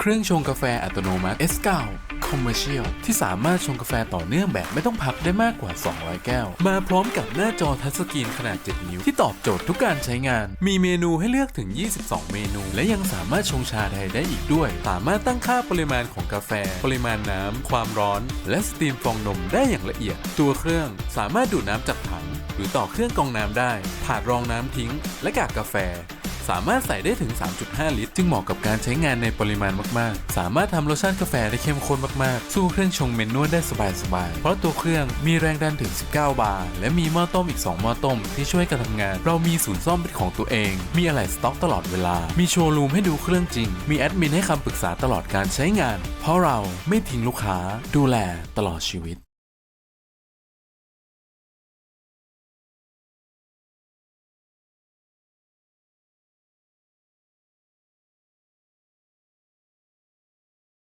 เครื่องชงกาแฟอัตโนมัติ S9 Commercial ที่สามารถชงกาแฟต่อเนื่องแบบไม่ต้องพักได้มากกว่า 200 แก้ว มาพร้อมกับหน้าจอทัชสกรีนขนาด 7 นิ้ว ที่ตอบโจทย์ทุกการใช้งาน มีเมนูให้เลือกถึง 22 เมนู และยังสามารถชงชาไทยได้อีกด้วย สามารถตั้งค่าปริมาณของกาแฟ ปริมาณน้ำ ความร้อน และสตรีมฟองนมได้อย่างละเอียด ตัวเครื่องสามารถดูดน้ำจากถัง หรือต่อเครื่องกรองน้ำได้ ถาดรองน้ำทิ้ง และกากกาแฟ สามารถใส่ได้ถึง 3.5 ลิตร จึงเหมาะกับการใช้งานในปริมาณมากๆ สามารถทำรสชาติกาแฟได้เข้มข้นมากๆ สู้เครื่องชงเมนนวดได้สบายๆ เพราะตัวเครื่องมีแรงดันถึง 19 บาร์และมีหม้อต้มอีก 2 หม้อต้ม ที่ช่วยกันทำงาน เรามีศูนย์ซ่อมเป็นของตัวเอง มีอะไหล่สต็อกตลอดเวลา มีโชว์รูมให้ดูเครื่องจริง มีแอดมินให้คำปรึกษาตลอดการใช้งาน เพราะเราไม่ทิ้งลูกค้าดูแลตลอดชีวิต